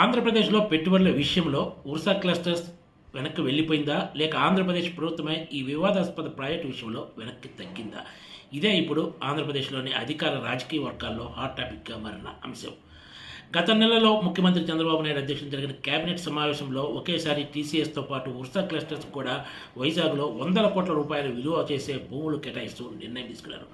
ఆంధ్రప్రదేశ్లో పెట్టుబడుల విషయంలో ఉర్సా క్లస్టర్స్ వెనక్కి వెళ్ళిపోయిందా? లేక ఆంధ్రప్రదేశ్ ప్రభుత్వమే ఈ వివాదాస్పద ప్రాజెక్టు విషయంలో వెనక్కి తగ్గిందా? ఇదే ఇప్పుడు ఆంధ్రప్రదేశ్లోని అధికార రాజకీయ వర్గాల్లో హాట్ టాపిక్గా మారిన అంశం. గత నెలలో ముఖ్యమంత్రి చంద్రబాబు నాయుడు అధ్యక్షతన జరిగిన కేబినెట్ సమావేశంలో ఒకేసారి టీసీఎస్తో పాటు ఉర్సా క్లస్టర్స్ కూడా వైజాగ్లో వందల కోట్ల రూపాయల విలువ చేసే భూములు కేటాయిస్తూ నిర్ణయం తీసుకున్నారు.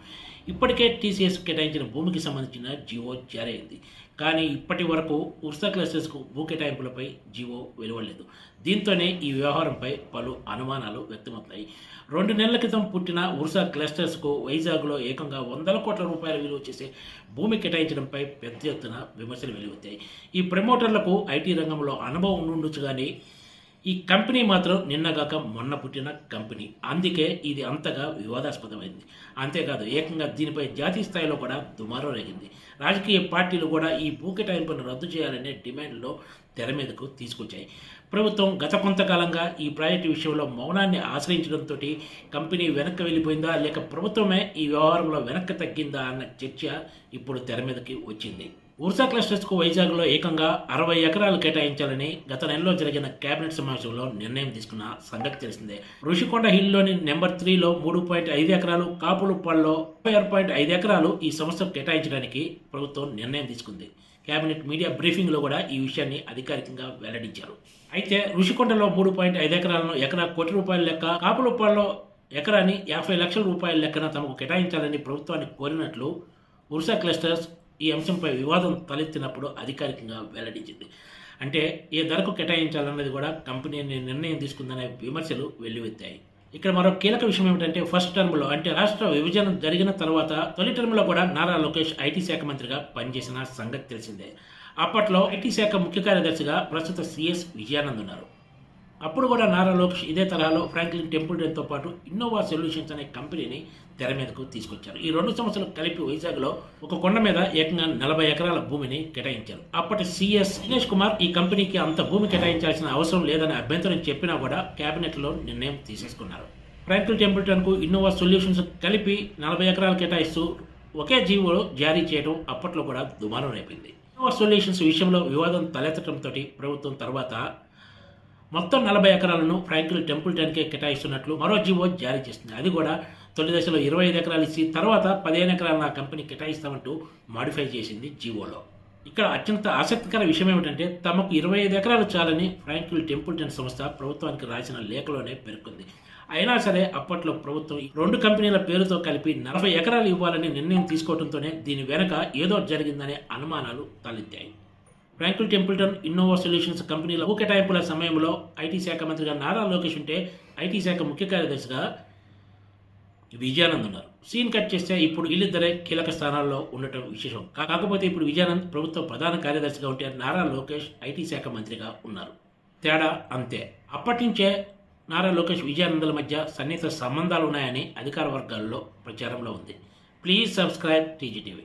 ఇప్పటికే టీసీఎస్ కేటాయించిన భూమికి సంబంధించిన జీవో జారీ అయింది కానీ ఇప్పటి వరకు ఉర్సా క్లస్టర్స్కు భూ కేటాయింపులపై జీవో వెలువడలేదు. దీంతోనే ఈ వ్యవహారంపై పలు అనుమానాలు వ్యక్తమవుతాయి రెండు నెలల క్రితం పుట్టిన ఉర్సా క్లస్టర్స్కు వైజాగ్లో ఏకంగా వందల కోట్ల రూపాయల విలువ చేసే భూమి కేటాయించడంపై పెద్ద ఎత్తున విమర్శలు వెలువెత్తాయి. ఈ ప్రమోటర్లకు ఐటీ రంగంలో అనుభవం ఉండొచ్చు కానీ ఈ కంపెనీ మాత్రం నిన్నగాక మొన్న పుట్టిన కంపెనీ. అందుకే ఇది అంతగా వివాదాస్పదమైంది. అంతేకాదు ఏకంగా దీనిపై జాతీయ స్థాయిలో కూడా దుమారం రేగింది. రాజకీయ పార్టీలు కూడా ఈ బూకెటాయింపును రద్దు చేయాలనే డిమాండ్లో తెర మీదకు తీసుకొచ్చాయి. ప్రభుత్వం గత కొంతకాలంగా ఈ ప్రాజెక్టు విషయంలో మౌనాన్ని ఆశ్రయించడంతో కంపెనీ వెనక్కి వెళ్ళిపోయిందా లేక ప్రభుత్వమే ఈ వ్యవహారంలో వెనక్కి తగ్గిందా అన్న చర్చ ఇప్పుడు తెర మీదకి వచ్చింది. ఉర్సా క్లస్టర్స్కు వైజాగ్లో ఏకంగా అరవై ఎకరాలు కేటాయించాలని గత నెలలో జరిగిన కేబినెట్ సమావేశంలో నిర్ణయం తీసుకున్న సంగతి తెలిసిందే. ఋషికొండ హిల్లోని నెంబర్ త్రీలో మూడు పాయింట్ ఐదు ఎకరాలు కాపులుప్పాల్లో ఆరు పాయింట్ ఐదు ఎకరాలు ఈ సంస్థకు కేటాయించడానికి ప్రభుత్వం నిర్ణయం తీసుకుంది. కేబినెట్ మీడియా బ్రీఫింగ్లో కూడా ఈ విషయాన్ని అధికారికంగా వెల్లడించారు. అయితే ఋషికొండలో మూడు పాయింట్ ఐదు ఎకరాలను ఎకరా కోటి రూపాయల లెక్క కాపులుప్పాల్లో ఎకరాన్ని యాభై లక్షల రూపాయల లెక్కన తమకు కేటాయించాలని ప్రభుత్వాన్ని కోరినట్లు ఉర్సా క్లస్టర్స్ ఈ అంశంపై వివాదం తలెత్తినప్పుడు అధికారికంగా వెల్లడించింది. అంటే ఏ ధరకు కేటాయించాలన్నది కూడా కంపెనీ నిర్ణయం తీసుకుందనే విమర్శలు వెల్లువెత్తాయి. ఇక్కడ మరో కీలక విషయం ఏమిటంటే ఫస్ట్ టర్మ్లో అంటే రాష్ట్ర విభజన జరిగిన తర్వాత తొలి టర్మ్లో కూడా నారా లోకేష్ ఐటీ శాఖ మంత్రిగా పనిచేసిన సంగతి తెలిసిందే. అప్పట్లో ఐటీ శాఖ ముఖ్య కార్యదర్శిగా ప్రస్తుత సిఎస్ విజయానంద్ ఉన్నారు. అప్పుడు కూడా నారా లోకేష్ ఇదే తరహాలో ఫ్రాంక్లిన్ టెంపుల్టన్తో పాటు ఇన్నోవా సొల్యూషన్స్ అనే కంపెనీని తెర మీదకు తీసుకొచ్చారు. ఈ రెండు సంవత్సరాలు కలిపి వైజాగ్లో ఒక కొండ మీద ఏకంగా నలభై ఎకరాల భూమిని కేటాయించారు. అప్పటి సీఎస్ దినేష్ కుమార్ ఈ కంపెనీకి అంత భూమి కేటాయించాల్సిన అవసరం లేదని అభ్యంతరం చెప్పినా కూడా కేబినెట్లో నిర్ణయం తీసేసుకున్నారు. ఫ్రాంక్లిన్ టెంపుల్టన్కు ఇన్నోవా సొల్యూషన్స్ కలిపి నలభై ఎకరాలు కేటాయిస్తూ ఒకే జీవో జారీ చేయడం అప్పట్లో కూడా దుమారం రేపింది. ఇన్నోవా సొల్యూషన్స్ విషయంలో వివాదం తలెత్తడంతో ప్రభుత్వం తర్వాత మొత్తం నలభై ఎకరాలను ఫ్రాంకిల్ టెంపుల్టన్కే కేటాయిస్తున్నట్లు మరో జీవో జారీ చేస్తుంది. అది కూడా తొలి దశలో ఇరవై ఐదు ఎకరాలు ఇచ్చి తర్వాత పదిహేను ఎకరాలను ఆ కంపెనీ కేటాయిస్తామంటూ మాడిఫై చేసింది జీవోలో. ఇక్కడ అత్యంత ఆసక్తికర విషయం ఏమిటంటే తమకు ఇరవై ఐదు ఎకరాలు చాలని ఫ్రాంకిల్ టెంపుల్టన్ సంస్థ ప్రభుత్వానికి రాసిన లేఖలోనే పేర్కొంది. అయినా సరే అప్పట్లో ప్రభుత్వం రెండు కంపెనీల పేరుతో కలిపి నలభై ఎకరాలు ఇవ్వాలని నిర్ణయం తీసుకోవడంతోనే దీని వెనక ఏదో జరిగిందనే అనుమానాలు తలెత్తాయి. ఫ్రాంకిల్ టెంపుల్టన్ ఇన్నోవా సొల్యూషన్స్ కంపెనీల భూ కేటాయింపుల సమయంలో ఐటీ శాఖ మంత్రిగా నారా లోకేష్ ఉంటే ఐటీ శాఖ ముఖ్య కార్యదర్శిగా విజయానంద్ ఉన్నారు. సీన్ కట్ చేస్తే ఇప్పుడు వీళ్ళిద్దరే కీలక స్థానాల్లో ఉండటం విశేషం. కాకపోతే ఇప్పుడు విజయానంద్ ప్రభుత్వ ప్రధాన కార్యదర్శిగా ఉంటే నారా లోకేష్ ఐటీ శాఖ మంత్రిగా ఉన్నారు. తేడా అంతే. అప్పటి నుంచే నారా లోకేష్ విజయానందుల మధ్య సన్నిహిత సంబంధాలు ఉన్నాయని అధికార వర్గాల్లో ప్రచారంలో ఉంది. Please subscribe TGTV